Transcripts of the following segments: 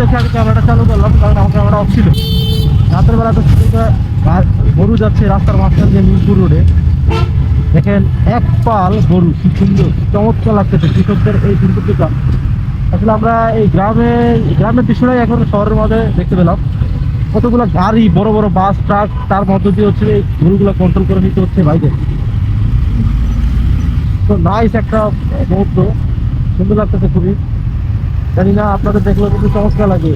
দেখে আমি ক্যামেরাটা চালু করলাম, কারণ আমার ক্যামেরা অফ ছিল। রাতের বেলা তো গরু যাচ্ছে রাস্তার মাঝখান দিয়ে মিরপুর রোডে। দেখেন এক পাল গরু, কি সুন্দর চমৎকার লাগতেছে, কৃষকদের এই সৌন্দর্যটা আসলে আমরা এই গ্রামে, গ্রামের দৃশ্যটাই এখন শহরের মধ্যে দেখতে পেলাম। কতগুলো গাড়ি, বড় বড় বাস, ট্রাক, তার মধ্য দিয়ে হচ্ছে এই গরুগুলো কন্ট্রোল করে নিতে হচ্ছে বাইরে তো নাইস একটা মুহূর্ত। সুন্দর লাগতেছে খুবই। জানি না, আপনাদের দেখলে কিন্তু চমৎকার লাগে।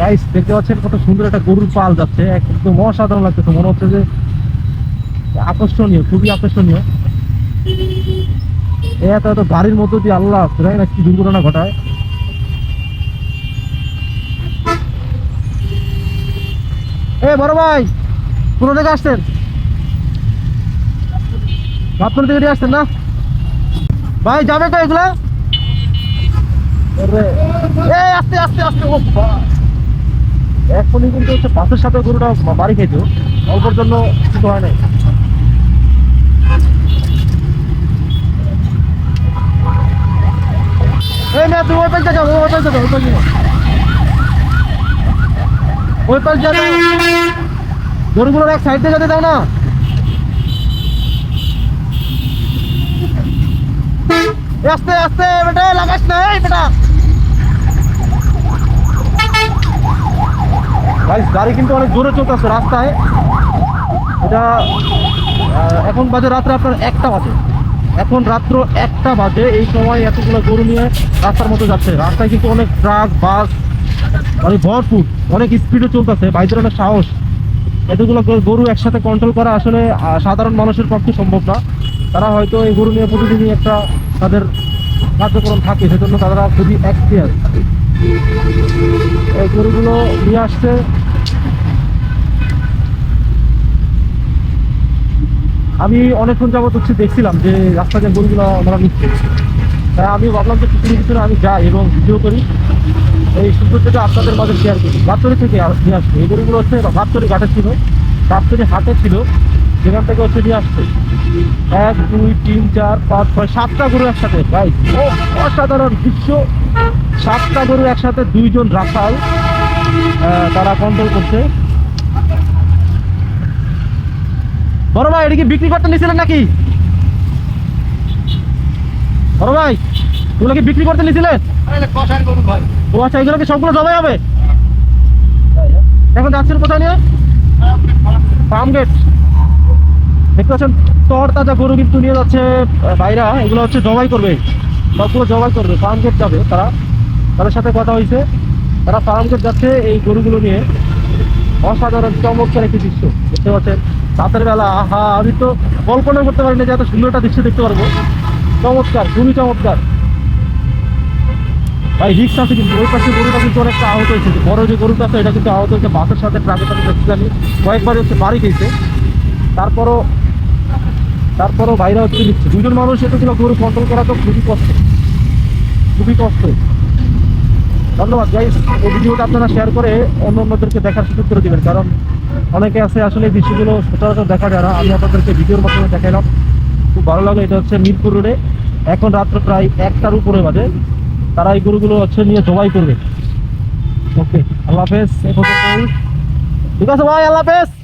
গাইস দেখতে পাচ্ছেন কত সুন্দর একটা গরুর পাল যাচ্ছে, একদম অসাধারণ লাগতেছে। মনে হচ্ছে যে আকর্ষণীয়, খুবই আকর্ষণীয়। এত এত গাড়ির মধ্যে দিয়ে আল্লাহ, জানি না কি দুর্ঘটনা ঘটায়। এ, বড় ভাই কোন থেকে আসছেন? আপনার থেকে আসছেন না? ভাই যাবে তো এগুলা? এই আস্তে আস্তে আস্তে ও এখনই কিন্তু হচ্ছে বাসের সাথে গরুটা বাড়ি খেয়েছো অল্পর জন্য কিছু হয় নাই। এই না তুমি ওই পাশে যাও ওই পাশে যাও ওই পাশে যাও। ওই পাশে যাও। গরুগুলোর এক সাইডে যেতে দাও না। আস্তে আস্তে বেটা, লাগাস না, এই বেটা। ভাই গাড়ি কিন্তু অনেক জোরে চলতেছে রাস্তায়। এটা এখন বাজে রাত্রে আপনার একটা বাজে। এখন রাত্র একটা বাজে, এই সময় এতগুলো গরু নিয়ে রাস্তার মধ্যে যাচ্ছে। রাস্তায় কিন্তু অনেক ট্রাক, বাস অনেক ভরপুর, অনেক স্পিডে চলতেছে, ভাইদের অনেক সাহস। এতগুলো গরু- একসাথে কন্ট্রোল করা আসলে সাধারণ মানুষের পক্ষে সম্ভব না। তারা হয়তো এই গরু নিয়ে প্রতিদিনই একটা তাদের কার্যক্রম থাকে, সেজন্য তারা খুবই এক্সপিরিয়েন্স এই গরুগুলো নিয়ে আসছে। আমি অনেকক্ষণ যাবত হচ্ছে দেখছিলাম যে রাস্তা যে গরুগুলো আমরা নিচ্ছে। তাই আমি ভাবলাম যে পিছনে পিছনে আমি যাই এবং ভিডিও করি। এই সৌন্দর্যটা আপনাদের মাঝে শেয়ার করি। গাবতলি থেকে নিয়ে আসছে। এই গরুগুলো হচ্ছে গাবতলি ঘাটে ছিল। গাবতলি হাটে ছিল। সেখান থেকে নিয়ে আসছে। এক, দুই, তিন, চার, পাঁচ, ছয়, সাতটা গরু একসাথে। ভাই অসাধারণ দৃশ্য। সাতটা গরু একসাথে দুইজন রাখাল তারা কন্ট্রোল করছে। বড় ভাই এটা কি বিক্রি করতে নিয়েছিলেন নাকি? বড় ভাই, এগুলো কি বিক্রি করতে নিয়েছিলেন ও আচ্ছা এগুলো কি সবগুলো জবাই হবে? এখন যাচ্ছেন কোথায় নিয়ে? Farm gate. দেখতে পাচ্ছেন তর তাজা গরু কিন্তু নিয়ে যাচ্ছে ভাইরা, এগুলো হচ্ছে জবাই করবে। সবগুলো জবাই করবে ফার্ম গেট যাবে তারা। তাদের সাথে কথা হয়েছে। তারা ফার্ম গেট যাচ্ছে এই গরুগুলো নিয়ে। অসাধারণ, চমৎকার একটি দৃশ্য। দেখতে পাচ্ছেন, রাতের বেলা, আহা, আমি তো কল্পনা করতে পারি না যে এত সুন্দর একটা দৃশ্য দেখতে পারব। চমৎকার, খুবই চমৎকার। ভাই, রিক্স আছে কিন্তু, ওই পাশে গরুটা কিন্তু অনেকটা আহত হয়েছে। বড় যে গরুটা আছে, এটা কিন্তু আহত হয়েছে, বাসের সাথে, ট্রাকের সাথে কয়েকবার হচ্ছে বাড়ি খেয়েছে তারপরও তারপরও বাইরে হচ্ছে নিচ্ছে দুজন মানুষ এতগুলো গরু কন্ট্রোল করা তো খুবই কষ্ট। খুবই কষ্ট। ধন্যবাদ গাইস এই ভিডিওটা আপনারা শেয়ার করে অন্য অন্যদেরকে দেখার সুযোগ করে দেবেন। কারণ অনেকে আছে আসলে এই দৃশ্যগুলো সচরাচর দেখা যায় না। আমি আপনাদেরকে ভিডিওর মাধ্যমে দেখাইলাম। খুব ভালো লাগে, এটা হচ্ছে মিরপুর রোডে। এখন রাত্র প্রায় একটার উপরে বাজে। তারা এই গরুগুলো হচ্ছে নিয়ে জবাই করবে। ওকে, আল্লাহ হাফেজ। ঠিক আছে ভাই, আল্লাহ হাফেজ।